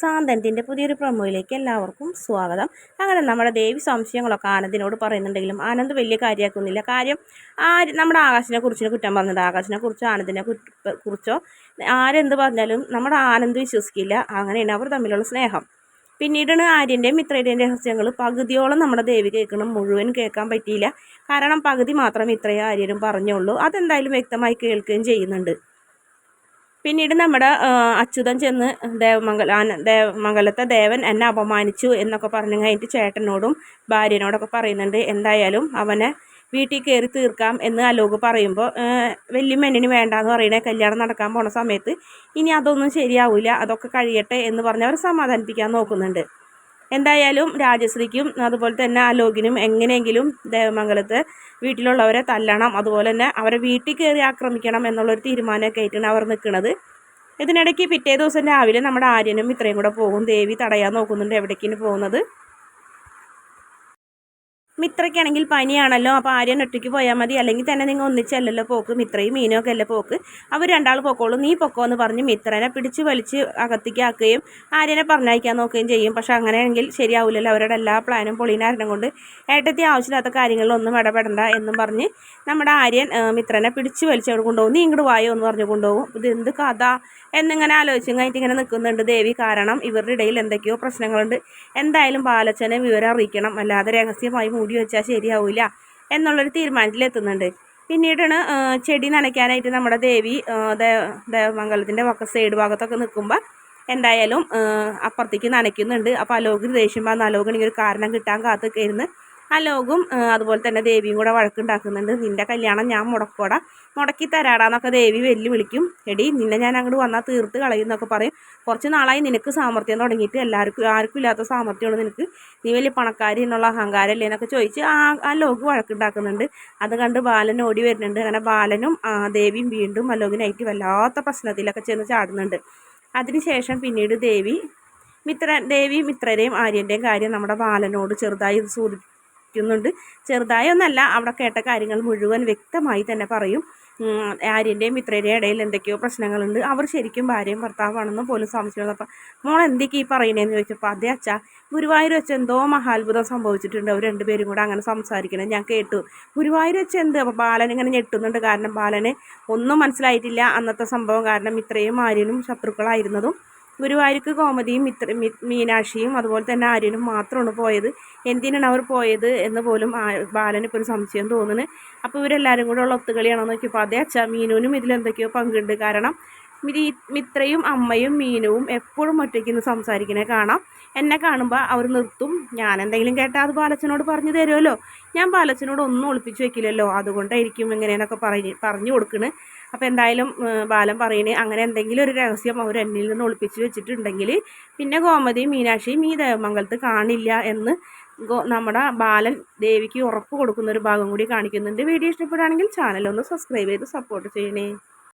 സാന്തനത്തിന്റെ പുതിയൊരു പ്രൊമോയിലേക്ക് എല്ലാവർക്കും സ്വാഗതം. അങ്ങനെ നമ്മുടെ ദേവി സംശയങ്ങളൊക്കെ ആനന്ദിനോട് പറയുന്നുണ്ടെങ്കിലും ആനന്ദ് വലിയ കാര്യമാക്കുന്നില്ല കാര്യം ആര് നമ്മുടെ ആകാശിനെ കുറിച്ചിനെ കുറ്റം പറഞ്ഞത്? ആകാശിനെ കുറിച്ചോ ആനന്ദിനെ കുറിച്ചോ? ആരെന്ത് പറഞ്ഞാലും നമ്മുടെ ആനന്ദ് വിശ്വസിക്കില്ല. അങ്ങനെയാണ് അവർ തമ്മിലുള്ള സ്നേഹം. പിന്നീടാണ് ആര്യന്റെയും മിത്രയുടെയും രഹസ്യങ്ങൾ പകുതിയോളം നമ്മുടെ ദേവി കേൾക്കണം. മുഴുവൻ കേൾക്കാൻ പറ്റിയില്ല. കാരണം പകുതി മാത്രം ഇത്രയും ആര്യനും പറഞ്ഞുള്ളൂ. അതെന്തായാലും വ്യക്തമായി കേൾക്കുകയും ചെയ്യുന്നുണ്ട്. പിന്നീട് നമ്മുടെ അച്യുതൻ ചെന്ന് ദേവമംഗല ദേവമംഗലത്തെ ദേവൻ എന്നെ അപമാനിച്ചു എന്നൊക്കെ പറഞ്ഞു കഴിഞ്ഞിട്ട് ചേട്ടനോടും ഭാര്യനോടൊക്കെ പറയുന്നുണ്ട് എന്തായാലും അവനെ വീട്ടിൽ കയറി തീർക്കാം എന്ന് അലോക് പറയുമ്പോൾ വല്യമ്മനിന് വേണ്ടാന്ന് പറയണേ കല്യാണം നടക്കാൻ പോണ സമയത്ത് ഇനി അതൊന്നും ശരിയാവില്ല അതൊക്കെ കഴിയട്ടെ എന്ന് പറഞ്ഞ് അവർ സമാധാനിപ്പിക്കാൻ നോക്കുന്നുണ്ട്. എന്തായാലും രാജശ്രീക്കും അതുപോലെ തന്നെ അലോകിനും എങ്ങനെയെങ്കിലും ദേവമംഗലത്ത് വീട്ടിലുള്ളവരെ തല്ലണം അതുപോലെ തന്നെ അവരെ വീട്ടിൽ കയറി ആക്രമിക്കണം എന്നുള്ളൊരു തീരുമാനമൊക്കെ ആയിട്ടാണ് അവർ നിൽക്കുന്നത്. ഇതിനിടയ്ക്ക് പിറ്റേ ദിവസം രാവിലെ നമ്മുടെ ആര്യനും ഇത്രയും കൂടെ പോകും. ദേവി തടയാൻ നോക്കുന്നുണ്ട് എവിടേക്കിന് പോകുന്നത്. മിത്രയ്ക്കാണെങ്കിൽ പനിയാണല്ലോ അപ്പോൾ ആര്യൻ ഒറ്റയ്ക്ക് പോയാൽ മതി. അല്ലെങ്കിൽ തന്നെ നിങ്ങൾ ഒന്നിച്ചല്ലല്ലോ പോക്ക് മിത്രയും മീനും ഒക്കെ അല്ലേ പോക്ക്. അവർ രണ്ടാൾ പോക്കോളൂ നീ പൊക്കോ എന്ന് പറഞ്ഞ് മിത്രനെ പിടിച്ച് വലിച്ച് അകത്തേക്ക് ആക്കുകയും ആര്യനെ പറഞ്ഞയക്കാൻ നോക്കുകയും ചെയ്യും. പക്ഷെ അങ്ങനെയാണെങ്കിൽ ശരിയാവില്ലല്ലോ അവരുടെ എല്ലാ പ്ലാനും പൊളീനാരണം കൊണ്ട് ഏട്ടത്തി ആവശ്യമില്ലാത്ത കാര്യങ്ങളിലൊന്നും ഇടപെടണ്ട എന്നും പറഞ്ഞ് നമ്മുടെ ആര്യൻ മിത്രനെ പിടിച്ച് വലിച്ച് അവിടെ കൊണ്ടുപോകും. നീ ഇങ്ങോട്ട് വായോ എന്ന് പറഞ്ഞ് കൊണ്ടുപോകും. ഇത് എന്ത് കഥ? എന്നിങ്ങനെ ആലോചിച്ചും കഴിഞ്ഞിട്ട് ഇങ്ങനെ നിൽക്കുന്നുണ്ട് ദേവി. കാരണം ഇവരുടെ ഇടയിൽ എന്തൊക്കെയോ പ്രശ്നങ്ങളുണ്ട്. എന്തായാലും ബാലച്ചനെ വിവരം അറിയിക്കണം. അല്ലാതെ രഹസ്യമായി മൂടി വെച്ചാൽ ശരിയാവില്ല എന്നുള്ളൊരു തീരുമാനത്തിലെത്തുന്നുണ്ട്. പിന്നീടാണ് ചെടി നനയ്ക്കാനായിട്ട് നമ്മുടെ ദേവി ദേവമംഗലത്തിന്റെ വക്ക സൈഡ് ഭാഗത്തൊക്കെ നിൽക്കുമ്പോൾ എന്തായാലും അപ്പുറത്തേക്ക് നനയ്ക്കുന്നുണ്ട്. അപ്പോൾ അലോകിന് ദേഷ്യം വന്ന് അലോകിന് ഒരു കാരണം കിട്ടാൻ കാത്തൊക്കെ അലോകും അതുപോലെ തന്നെ ദേവിയും കൂടെ വഴക്കുണ്ടാക്കുന്നുണ്ട്. നിന്റെ കല്യാണം ഞാൻ മുടക്കോടാ മുടക്കി തരാടാന്നൊക്കെ ദേവി വെല്ലു വിളിക്കും. എടി നിന്നെ ഞാൻ അങ്ങോട്ട് വന്നാൽ തീർത്ത് കളയുന്നൊക്കെ പറയും. കുറച്ച് നാളായി നിനക്ക് സാമർത്ഥ്യം തുടങ്ങിയിട്ട് എല്ലാവർക്കും ആർക്കും ഇല്ലാത്ത സാമർത്ഥ്യമാണ് നിനക്ക്. നീ വലിയ പണക്കാരി എന്നുള്ള അഹങ്കാരമല്ലേ എന്നൊക്കെ ചോദിച്ച് ആ ആ ലോക് വഴക്കുണ്ടാക്കുന്നുണ്ട്. അത് കണ്ട് ബാലൻ ഓടി വരുന്നുണ്ട്. അങ്ങനെ ബാലനും ദേവിയും വീണ്ടും അലോകിനായിട്ട് വല്ലാത്ത പ്രശ്നത്തിലൊക്കെ ചെന്ന് ചാടുന്നുണ്ട്. അതിനുശേഷം പിന്നീട് ദേവി മിത്ര ദേവി മിത്രരെയും ആര്യന്റെയും കാര്യം നമ്മുടെ ബാലനോട് ചെറുതായി സൂചിപ്പിക്കുന്നുണ്ട് ചെറുതായി ഒന്നല്ല അവിടെ കേട്ട കാര്യങ്ങൾ മുഴുവൻ വ്യക്തമായി തന്നെ പറയും. ആര്യന്റെയും മിത്രയുടെയും ഇടയിൽ എന്തൊക്കെയോ പ്രശ്നങ്ങളുണ്ട്. അവർ ശരിക്കും ഭാര്യയും ഭർത്താവാണെന്ന് പോലും സംശയം അപ്പം മോൾ എന്തൊക്കെ ഈ പറയണേന്ന് ചോദിച്ചപ്പോൾ അതേ അച്ഛ ഗുരുവായൂർ വെച്ച് എന്തോ മഹാത്ഭുതം സംഭവിച്ചിട്ടുണ്ട്. അവർ രണ്ടുപേരും കൂടെ അങ്ങനെ സംസാരിക്കണം ഞാൻ കേട്ടു. ഗുരുവായൂർ വെച്ച് എന്ത്? അപ്പോൾ ബാലൻ ഇങ്ങനെ ഞെട്ടുന്നുണ്ട്. കാരണം ബാലന് ഒന്നും മനസ്സിലായിട്ടില്ല അന്നത്തെ സംഭവം. കാരണം ഇത്രയും ആര്യനും ശത്രുക്കളായിരുന്നതും ഗുരുവായൂർക്ക് കോമതിയും മിത്ര മീനാക്ഷിയും അതുപോലെ തന്നെ ആര്യനും മാത്രമാണ് പോയത്. എന്തിനാണ് അവർ പോയത് എന്ന് പോലും ബാലനിപ്പോൾ ഒരു സംശയം തോന്നുന്നു. അപ്പോൾ ഇവരെല്ലാവരും കൂടെ ഉള്ള ഒത്തുകളിയാണോ നോക്കിയപ്പോൾ അതേ അച്ഛാ മീനുവിനും ഇതിലെന്തൊക്കെയോ പങ്കുണ്ട്. കാരണം മിത്രയും അമ്മയും മീനുവും എപ്പോഴും ഒറ്റയ്ക്ക് സംസാരിക്കണേ കാണാം. എന്നെ കാണുമ്പോൾ അവർ നിർത്തും. ഞാൻ എന്തെങ്കിലും കേട്ടാൽ അത് ബാലച്ചനോട് പറഞ്ഞു തരുമല്ലോ. ഞാൻ ബാലച്ചനോട് ഒന്നും ഒളിപ്പിച്ച് വെക്കില്ലല്ലോ. അതുകൊണ്ടായിരിക്കും ഇങ്ങനെയെന്നൊക്കെ പറഞ്ഞ് പറഞ്ഞു കൊടുക്കണ്. അപ്പോൾ എന്തായാലും ബാലൻ പറയണേ അങ്ങനെ എന്തെങ്കിലും ഒരു രഹസ്യം അവർ എന്നിൽ നിന്ന് ഒളിപ്പിച്ച് വെച്ചിട്ടുണ്ടെങ്കിൽ പിന്നെ ഗോമതിയും മീനാക്ഷിയും ഈ ദേവമംഗലത്ത് കാണില്ല എന്ന് നമ്മുടെ ബാലൻ ദേവിക്ക് ഉറപ്പ് കൊടുക്കുന്ന ഒരു ഭാഗം കൂടി കാണിക്കുന്നുണ്ട്. വീഡിയോ ഇഷ്ടപ്പെടുകയാണെങ്കിൽ ചാനൽ ഒന്ന് സബ്സ്ക്രൈബ് ചെയ്ത് സപ്പോർട്ട് ചെയ്യണേ.